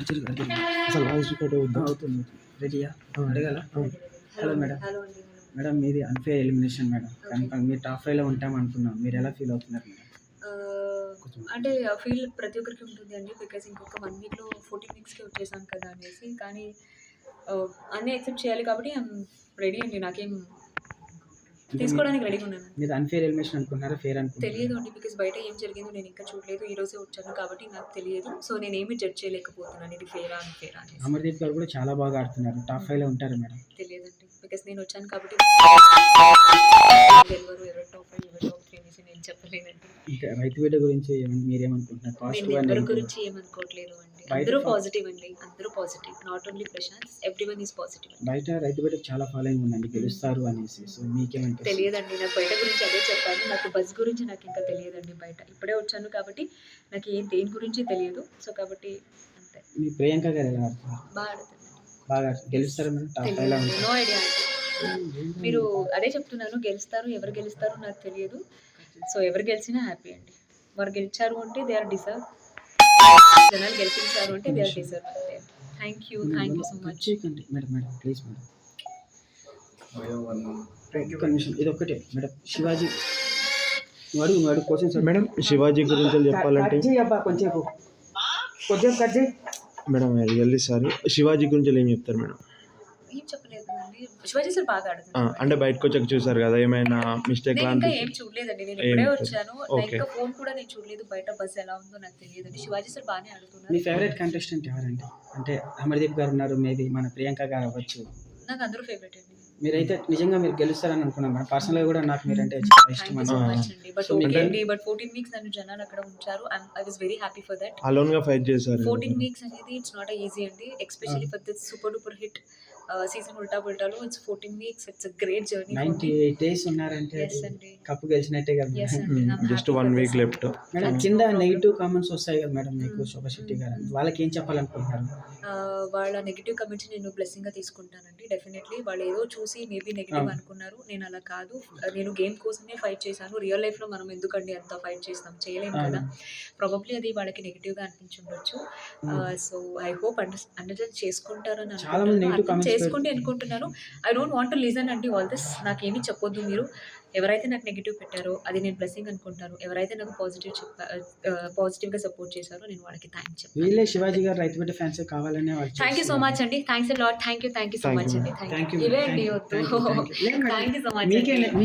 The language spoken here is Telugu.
అసలు వాయిస్ రికార్డ్ అవుతుంది. రెడీయా అడగాల? Hello madam. మేడం. మీది అన్ఫేర్ ఎలిమినేషన్ మేడం. కనుక మీరు టాప్ ఫైవ్లో ఉంటాం అనుకున్నాం మీరు ఎలా ఫీల్ అవుతున్నారు మేడం? అంటే ఆ ఫీల్ ప్రతి ఒక్కరికి ఉంటుంది అండి. బికాస్ ఇంకొక వన్ వీక్లో ఫోర్టీన్ వీక్స్కి వచ్చేసాం కదా అనేసి. కానీ అన్నీ యాక్సెప్ట్ చేయాలి కాబట్టి ఐమ్ రెడీ అండి. నాకేం తీసుకోవడానికి రెడీగా ఉన్నాను. మీరు అన్ఫేర్ ఎలిమినేషన్ అనుకున్నారా ఫేర్ అనుకున్నారా తెలియదు అండి బికాస్ బయట ఏం జరిగిందో నేను ఇంకా చూడలేదు. ఈ రోజే వచ్చాను కాబట్టి నాకు తెలియదు. సో నేను ఏమి జడ్జ్ చేయలేకపోతున్నాను. ఇది ఫేరా అని ఫేరా అనేసి. అమర్దీప్ గారు కూడా చాలా బాగా ఆడుతున్నారు. టాప్ ఫైవ్లో ఉంటారు మేడం. తెలియదండి బికాస్ నేను వచ్చాను కాబట్టి ఎవరు టాప్ ఫైవ్ ఎవరు టాప్ త్రీ అనేసి నేను చెప్పలేనండి ఇంకా రైతు బిడ్డ గురించి మీరేమనుకుంటున్నారు? నేను పాజిటివ్ గురించి ఏమనుకోవట్లేదు అండి. అందరూ పాజిటివ్ అండి. అందరూ positive. Not only Prashanth every one is positive బయట రైతు బిడ్డకు చాలా ఫాలోయింగ్ ఉందండి గెలుస్తారు అనేసి. సో మీకేమనిపిస్తుంది తెలియదండి. నాకు బయట గురించి అదే చెప్పాను. నాకు బస్ గురించి నాకు ఇంకా తెలియదండి బయట. ఇప్పుడే వచ్చాను కాబట్టి నాకు ఏం దేని గురించి తెలియదు. సో కాబట్టి అంతే. మీ ప్రియాంక గారు ఎలా బాగా ఆడుతుంది బాగా గెలుస్తారా నో ఐడియా మీరు అదే చెప్తున్నాను. గెలుస్తారు. ఎవరు గెలుస్తారో నాకు తెలియదు. సో ఎవరు గెలిచినా హ్యాపీ అండి. వారు గెలిచారు అంటే దే ఆర్ డిజర్వ్ జనాలు గెలిపించారు అంటే దే ఆర్ డిజర్వ్ అంతే. Thank you thank you so much madam madam please madam. ఇది ఒక్కటే. మేడం శివాజీ. నువ్వు అడుగు నువ్వు అడుగు క్వశ్చన్స్ మేడం శివాజీ గురించి చెప్పాలంటే కొంచెం. కొంచెం మేడం రియల్లీ సారీ. శివాజీ గురించి ఏం చెప్తారు మేడం? ఏం చెప్పలేదు అండి శివాజీ సార్ బాగా ఆడుతున్నారు. అంటే బయటకు వచ్చాక చూసారు కదా ఏమైనా మిస్టేక్ ఇంకా లాంటి ఏం చూడలేదండి. నేను ఇప్పుడే. వచ్చాను. ఇంకా ఫోన్ కూడా నేను చూడలేదు. బయట బస్ ఎలా ఉందో నాకు తెలియదండి. శివాజీ సార్ బాగానే మీ ఆడుతున్నారు ఫేవరెట్ కంటెస్టెంట్ ఎవరండి? అంటే అమర్దీప్ గారు ఉన్నారు మేబీ మన ప్రియాంక గారు అవ్వచ్చు. నాకు అందరూ ఫేవరెట్ అండి. మీరైతే నిజంగా మీరు గెలుస్తారని అనుకున్నాను మేడం పర్సనల్గా కూడా నాకు మీరంటే చాలా ఇష్టం అండి. అండి. బట్ ఫోర్టీన్ వీక్స్ నన్ను జనాలు అక్కడ ఉంచారు. I was very happy for that అలోన్గా fight చేశారు. ఫోర్టీన్ వీక్స్ అనేది ఇట్స్ నాట్ ఈజీ అండి. Especially for this super duper hit season ఉల్టా పుల్టాలో it's fourteen weeks it's great journey ninety eight days ఉన్నారంటే కప్పు గెలిచినట్టే కదా just one week. Left madam కింద నెగిటివ్ కామెంట్స్ వస్తాయి కదా మేడం మీకు శోభా శెట్టి గారు. వాళ్ళకి ఏం చెప్పాలనుకుంటున్నారు? ఆ, వాళ్ళ నెగిటివ్ కమెంట్స్ నేను బ్లెస్సింగ్గా తీసుకుంటానండి డెఫినెట్లీ వాళ్ళు ఏదో చూసి మేబీ నెగిటివ్. అనుకున్నారు. నేను అలా కాదు. నేను గేమ్ కోసమే ఫైట్ చేశాను. రియల్ లైఫ్లో మనం ఎందుకండి అంత ఫైట్ చేస్తాం? చేయలేము కదా. ప్రాబబ్లీ అది వాళ్ళకి నెగిటివ్గా అనిపించుండొచ్చు so I hope under understand చేసుకుంటారని చాలా చేసుకోండి అనుకుంటున్నాను. I don't want to listen అండి ఆల్ దిస్ నాకేమీ చెప్పొద్దు మీరు. ఎవరైతే నాకు నెగిటివ్ పెట్టారో అది నేను బ్లెస్సింగ్ అనుకుంటాను. ఎవరైతే నాకు పాజిటివ్ చెప్పా పాజిటివ్గా సపోర్ట్ చేశారో నేను వాళ్ళకి థ్యాంక్స్ చెప్తాను. వీళ్ళే శివాజీ గారు రైతు బిడ్డ ఫ్యాన్స్ కావాలనే వాళ్ళు థ్యాంక్ యూ సో మచ్ అండి. Thanks lot thank you thank you so much. అండి. థ్యాంక్ థ్యాంక్ యూ ఇవే అండి థ్యాంక్ యూ సో మచ్ మీకే